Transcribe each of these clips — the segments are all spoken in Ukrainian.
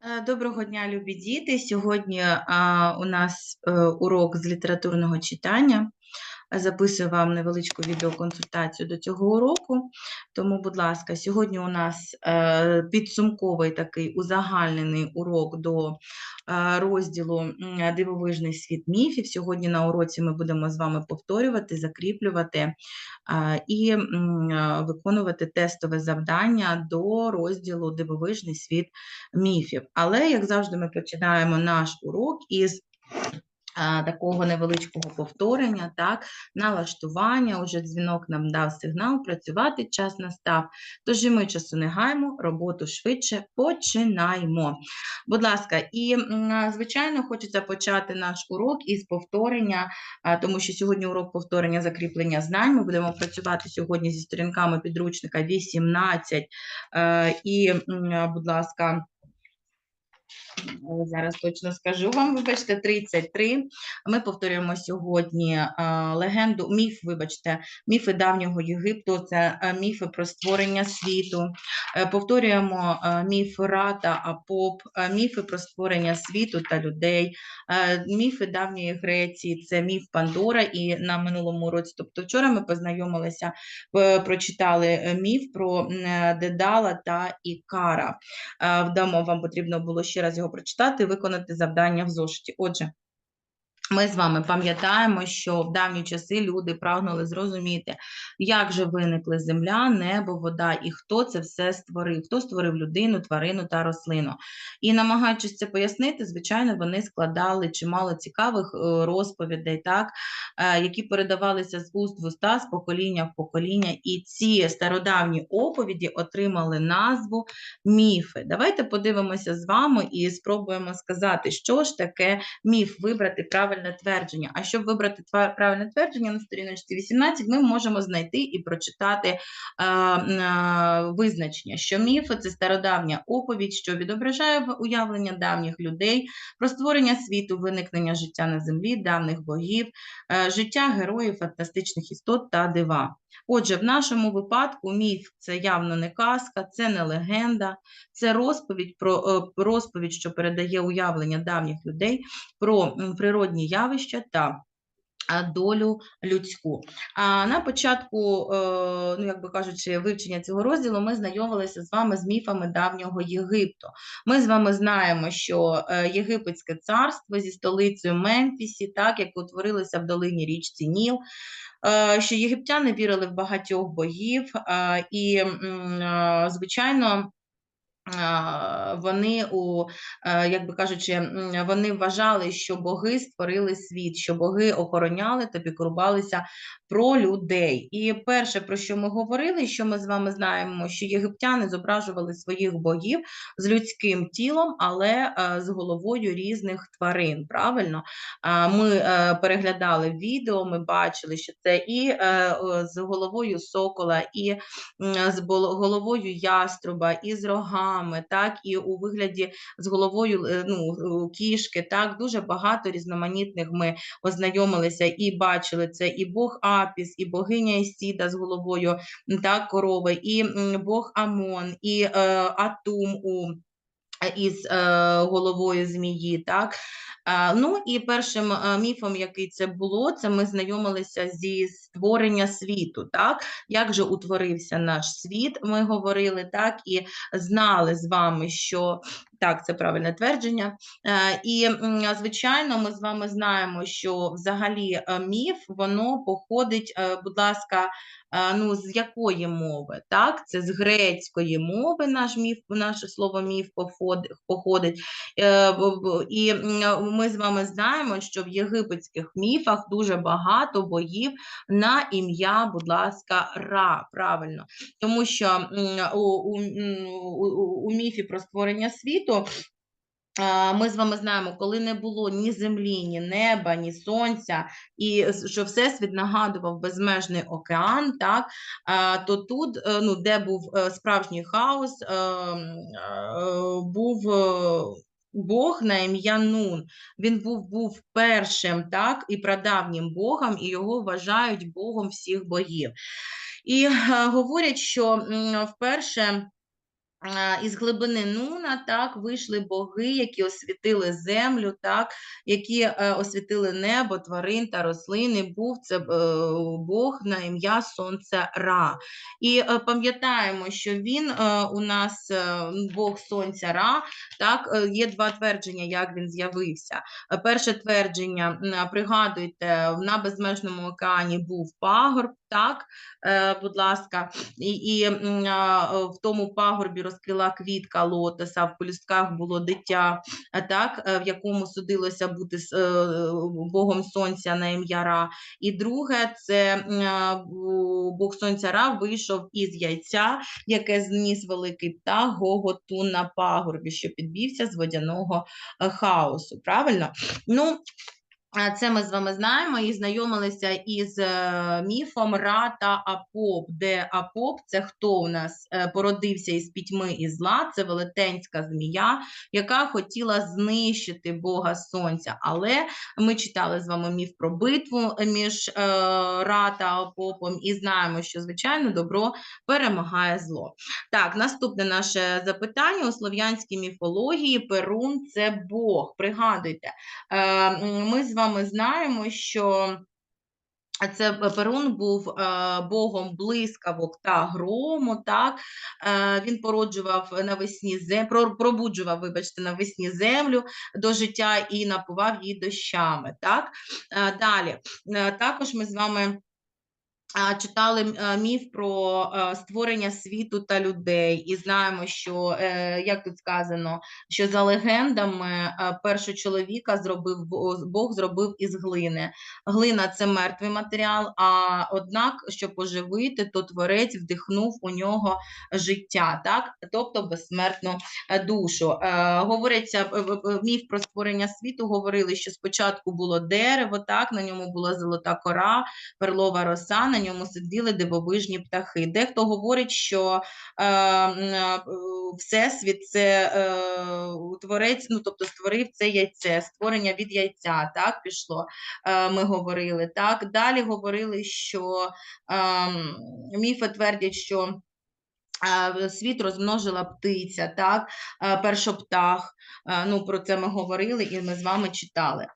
Е, доброго дня, любі діти! Сьогодні а, у нас е, урок з літературного читання. Записую вам невеличку відеоконсультацію до цього уроку. Тому, будь ласка, сьогодні у нас е, підсумковий такий узагальнений урок до е, розділу Дивовижний світ міфів. Сьогодні на уроці ми будемо з вами повторювати, закріплювати е, і виконувати тестове завдання до розділу Дивовижний світ міфів. Але, як завжди, ми починаємо наш урок із такого невеличкого повторення, так, налаштування, уже дзвінок нам дав сигнал, працювати час настав. Тож і ми часу не гаємо, роботу швидше починаємо. Будь ласка, і, звичайно, хочеться почати наш урок із повторення, тому що сьогодні урок повторення закріплення знань. Ми будемо працювати сьогодні зі сторінками підручника 18 е, і, будь ласка, Зараз точно скажу вам, вибачте, 33. Ми повторюємо сьогодні легенду, міф, вибачте, міфи давнього Єгипту, це міфи про створення світу. Е, повторюємо міф Рата, Апоп, міфи про створення світу та людей, е, міфи давньої Греції, це міф Пандора. І на минулому році, тобто вчора ми познайомилися, прочитали е, міф про Дедала та Ікара. Вдамо вам потрібно було ще раз його прочитати, виконати завдання в зошиті. Отже, ми з вами пам'ятаємо, що в давні часи люди прагнули зрозуміти, як же виникли земля, небо, вода і хто це все створив, хто створив людину, тварину та рослину. І намагаючись це пояснити, звичайно, вони складали чимало цікавих е, розповідей, так, е, які передавалися з уст в уста, з покоління в покоління. І ці стародавні оповіді отримали назву міфи. Давайте подивимося з вами і спробуємо сказати, що ж таке міф, вибрати правильно правильне твердження. А щоб вибрати правильне твердження на сторіночці 18, ми можемо знайти і прочитати а, а, визначення, що міфи це стародавня оповідь, що відображає уявлення давніх людей про створення світу, виникнення життя на землі, давних богів, а, життя героїв, фантастичних істот та дива. Отже, в нашому випадку міф це явно не казка, це не легенда, це розповідь про е, розповідь, що передає уявлення давніх людей про природні явища та долю людську. А на початку, е, ну як би кажучи, вивчення цього розділу ми знайомилися з вами з міфами давнього Єгипту. Ми з вами знаємо, що е, Єгипетське царство зі столицею Мемфісі, так як утворилося в долині річці Ніл. Е, що єгиптяни вірили в багатьох богів, і, звичайно, вони у, е, як би кажучи, вони вважали, що боги створили світ, що боги охороняли та пікрувалися про людей. І перше, про що ми говорили, що ми з вами знаємо, що єгиптяни зображували своїх богів з людським тілом, але е, з головою різних тварин. Правильно, ми е, переглядали відео, ми бачили, що це і з головою сокола, і з головою яструба, і з рогами рогами, так і у вигляді з головою е, ну, кішки. Так, дуже багато різноманітних ми ознайомилися і бачили це і Бог Апіс, і богиня Ісіда з головою так, корови, і Бог Амон, і е, Атум у із е, головою змії. так. Е, ну і першим е, міфом, який це було, це ми знайомилися зі створення світу. так. Як же утворився наш світ, ми говорили, так, і знали з вами, що так, це правильне твердження. Е, і, звичайно, ми з вами знаємо, що взагалі е, міф воно походить, е, будь ласка, ну, з якої мови? Так, це з грецької мови наш міф, наше слово міф походить. І ми з вами знаємо, що в єгипетських міфах дуже багато боїв на ім'я, будь ласка, Ра. Правильно, тому що у, у, у, міфі про створення світу світу. Ми з вами знаємо, коли не було ні землі, ні неба, ні сонця, і що всесвіт нагадував безмежний океан, так то тут, е, ну де був е, справжній хаос, е, був Бог на ім'я Нун. Він був був першим, так, і прадавнім Богом, і його вважають Богом всіх богів. І говорять, що вперше із глибини Нуна, так, вийшли боги, які освітили землю, так, які е, освітили небо, тварин та рослини. Був це е, Бог на ім'я Сонця Ра. І е, пам'ятаємо, що він у нас Бог Сонця Ра, так, є два твердження, як він з'явився. Перше твердження, пригадуйте, на безмежному океані був пагорб, так, е, будь ласка, і, і в тому пагорбі розквіла квітка лотоса, в пелюстках було дитя, так, е, в якому судилося бути е, Богом Сонця на ім'я Ра. І друге, це Бог Сонця Ра вийшов із яйця, яке зніс великий птах Гоготу на пагорбі, що підвівся з водяного хаосу. Правильно? Ну, Це ми з вами знаємо і знайомилися із е, міфом Ра та Апоп, де Апоп це хто у нас е, породився із пітьми і зла, це велетенська змія, яка хотіла знищити Бога Сонця. Але ми читали з вами міф про битву між е, Ра та Апопом і знаємо, що, звичайно, добро перемагає зло. Так, наступне наше запитання у слов'янській міфології Перун це Бог. Пригадуйте, Ми з вами знаємо, що це Перун був е, богом блискавок та грому. Так Е, він породжував навесні зем... про- пробуджував, вибачте, навесні землю до життя і напував її дощами. Так Е, далі також ми з вами. Читали міф про створення світу та людей, і знаємо, що е, як тут сказано, що за легендами першого чоловіка зробив Бог зробив із глини. Глина це мертвий матеріал. А однак, щоб оживити, то творець вдихнув у нього життя, так тобто безсмертну е, душу. Е, Говориться міф про створення світу. Говорили, що спочатку було дерево, так на ньому була золота кора перлова роса, на ньому сиділи дивовижні птахи. Дехто говорить, що е, е, Всесвіт це е, творець, ну тобто створив це яйце, створення від яйця, так пішло. Е, ми говорили. Так, далі говорили, що е, міфи твердять, що. Е, Світ розмножила птиця, так, е, першоптах. Е, Ну, про це ми говорили і ми з вами читали.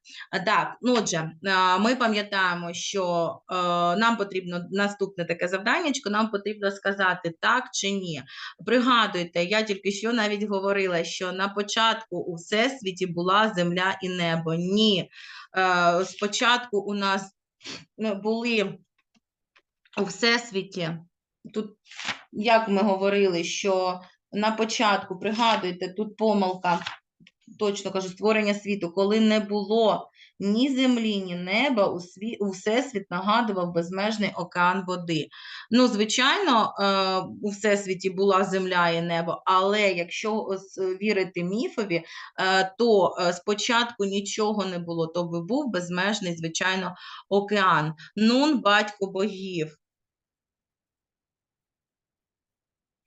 Так, ну отже, е, ми пам'ятаємо, що е, нам потрібно наступне таке завданнячко, нам потрібно сказати так чи ні. Пригадуйте, я тільки що навіть говорила, що на початку у всесвіті була земля і небо. Ні. Е, Спочатку у нас ну, були у всесвіті. Тут, як ми говорили, що на початку, пригадуйте, тут помилка, точно кажу, створення світу, коли не було ні землі, ні неба, у, сві... у всесвіт нагадував безмежний океан води. Ну, звичайно, е, у всесвіті була земля і небо, але якщо е, вірити міфові, е, то спочатку нічого не було, то би був безмежний, звичайно, океан. Нун, батько богів.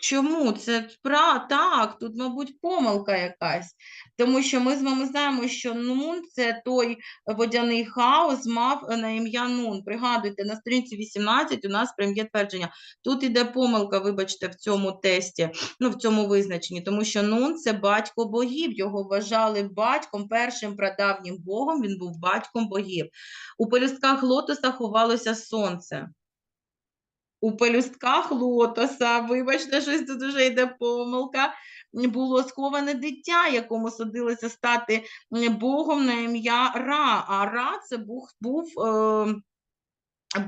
Чому? Це пра... так, тут, мабуть, помилка якась. Тому що ми з вами знаємо, що Нун це той водяний хаос мав на ім'я Нун. Пригадуйте, на сторінці 18 у нас прям твердження. Тут іде помилка, вибачте, в цьому тесті, ну, в цьому визначенні, тому що Нун це батько богів. Його вважали батьком, першим прадавнім богом, він був батьком богів. У пелюстках лотоса ховалося сонце. У пелюстках лотоса, вибачте, щось тут вже йде помилка, було сховане дитя, якому судилося стати Богом на ім'я Ра. А Ра це був, був е,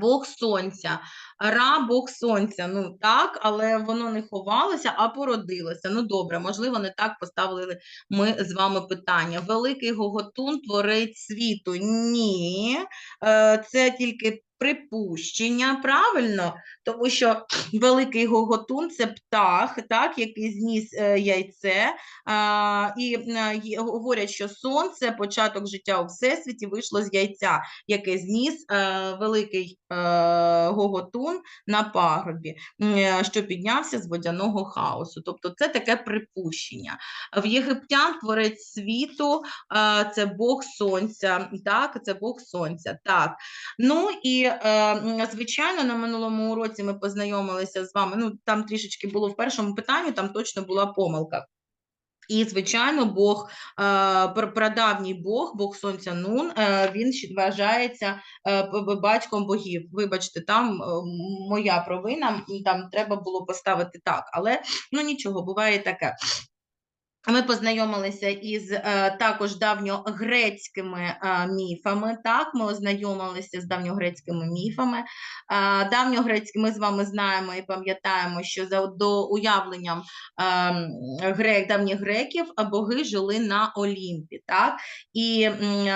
Бог Сонця. Ра, Бог Сонця. Ну так, але воно не ховалося, а породилося. Ну добре, можливо, не так поставили ми з вами питання. Великий Гоготун творець світу. Ні, е, це тільки припущення, правильно? Тому що великий гоготун це птах, так, який зніс е, яйце. А, і е, говорять, що сонце, початок життя у всесвіті, вийшло з яйця, яке зніс е, великий е, гоготун. На пагорбі, що піднявся з водяного хаосу. Тобто це таке припущення. В єгиптян творець світу е, це Бог Сонця. Так, це Бог Сонця. Так. Ну і е, м, звичайно, на минулому уроці ми познайомилися з вами. Ну там трішечки було в першому питанні, там точно була помилка. І, звичайно, Бог, е, прадавній Бог, Бог Сонця Нун, е, він вважається е, батьком богів. Вибачте, там е, моя провина, там треба було поставити так, але ну нічого, буває таке. Ми познайомилися із е, також давньогрецькими е, міфами. Так, ми ознайомилися з давньогрецькими міфами. Е, давньогрецькі ми з вами знаємо і пам'ятаємо, що за до уявленням е, грек, давніх греків боги жили на Олімпі. Так, і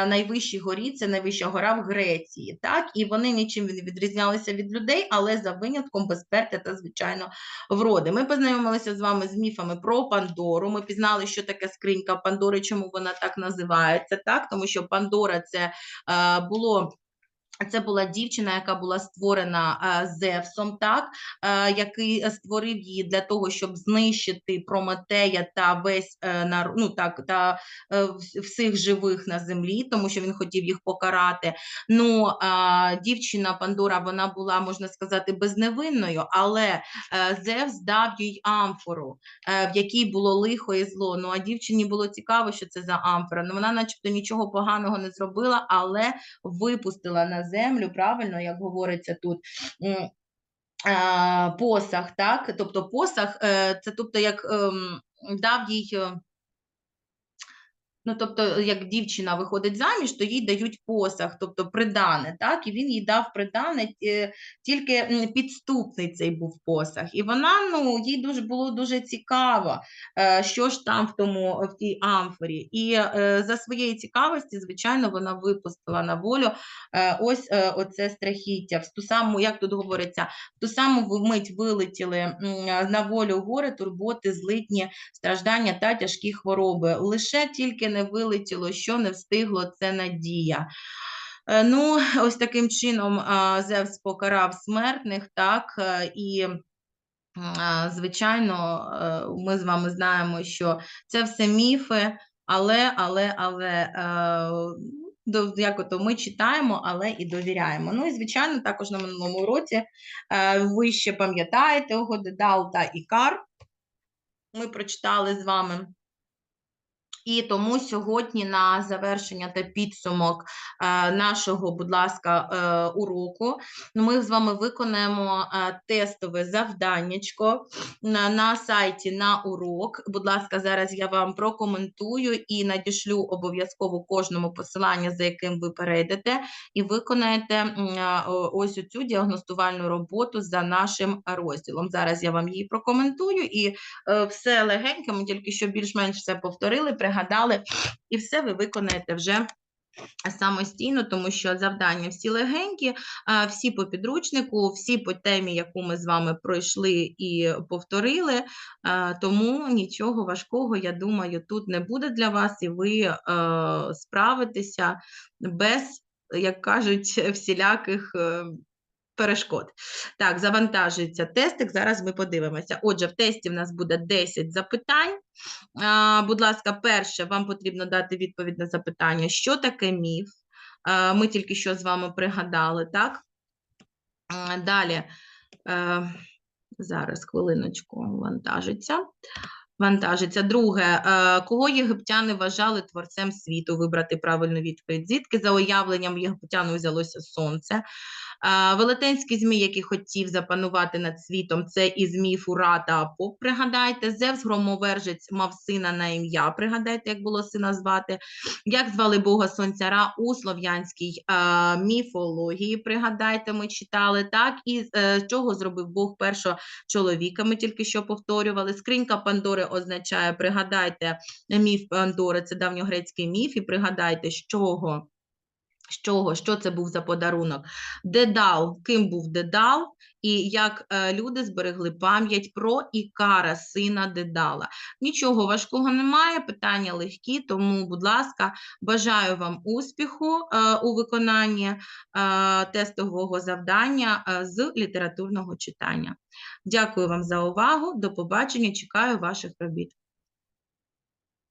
найвищій горі це найвища гора в Греції. Так, і вони нічим не відрізнялися від людей, але за винятком безперти та звичайно вроди. Ми познайомилися з вами з міфами про Пандору. Ми пізнали, що таке скринька Пандори, чому вона так називається, так тому що Пандора це е, було. Це була дівчина, яка була створена е, Зевсом, так е, який створив її для того, щоб знищити Прометея та весь е, ну, так, та всіх живих на землі, тому що він хотів їх покарати. Ну, дівчина Пандора, вона була, можна сказати, безневинною, але Зевс дав їй амфору, в якій було лихо і зло. Ну а дівчині було цікаво, що це за амфора. Ну вона, начебто, нічого поганого не зробила, але випустила на землю, правильно, як говориться тут. е, Посах, так? Тобто посах, е, це тобто як ем, дав їй. Е, Ну, тобто, як дівчина виходить заміж, то їй дають посаг, тобто придане, так? І він їй дав придане, е, тільки підступний цей був посаг. І вона, ну, їй дуже було дуже цікаво, е, що ж там в тому в тій амфорі. І е, за своєї цікавості, звичайно, вона випустила на волю е, ось е, оце страхіття. В ту саму, як тут говориться, в ту саму мить вилетіли на волю гори, турботи, злитні, страждання та тяжкі хвороби. Лише тільки не вилетіло, що не встигло, це надія. Е, Ну, ось таким чином Зевс покарав смертних, так, е, і, звичайно, е, ми з вами знаємо, що це все міфи, але, але, але, е, як ото ми читаємо, але і довіряємо. Ну і, звичайно, також на минулому році ви ще пам'ятаєте Огодедал та Ікар. Ми прочитали з вами. І тому сьогодні на завершення та підсумок е, нашого, будь ласка, е, уроку ми з вами виконаємо е, тестове завданнячко на, сайті на урок. Будь ласка, зараз я вам прокоментую і надішлю обов'язково кожному посилання, за яким ви перейдете, і виконаєте ось цю діагностувальну роботу за нашим розділом. Зараз я вам її прокоментую і все легенько, ми тільки що більш-менш все повторили, пригадали, і все ви виконаєте вже самостійно, тому що завдання всі легенькі, всі по підручнику, всі по темі, яку ми з вами пройшли і повторили. Тому нічого важкого, я думаю, тут не буде для вас, і ви е, справитеся без, як кажуть, всіляких. е, Перешкод. Так, завантажується тестик. Зараз ми подивимося. Отже, в тесті в нас буде 10 запитань. Будь ласка, перше, вам потрібно дати відповідь на запитання, що таке міф. Ми тільки що з вами пригадали, так? Далі, е, зараз хвилиночку вантажиться. Вантажиться. Друге, е, кого єгиптяни вважали творцем світу? Вибрати правильну відповідь. Звідки за уявленням єгиптян взялося сонце? Е, Велетенський змій, який хотів запанувати над світом, це із міфу Ра та Апоп, пригадайте. Зевс громовержець мав сина на ім'я, пригадайте, як було сина звати. Як звали Бога Сонця Ра у слов'янській е, міфології, пригадайте, ми читали, так? І е, чого зробив Бог першого чоловіка, ми тільки що повторювали. Скринька Пандори означає, пригадайте, міф Пандори, це давньогрецький міф, і пригадайте, з чого З чого? Що це був за подарунок? Дедал, ким був Дедал, і як е, люди зберегли пам'ять про Ікара, сина Дедала. Нічого важкого немає, питання легкі, тому, будь ласка, бажаю вам успіху е, у виконанні е, тестового завдання е, з літературного читання. Дякую вам за увагу. До побачення. Чекаю ваших робіт.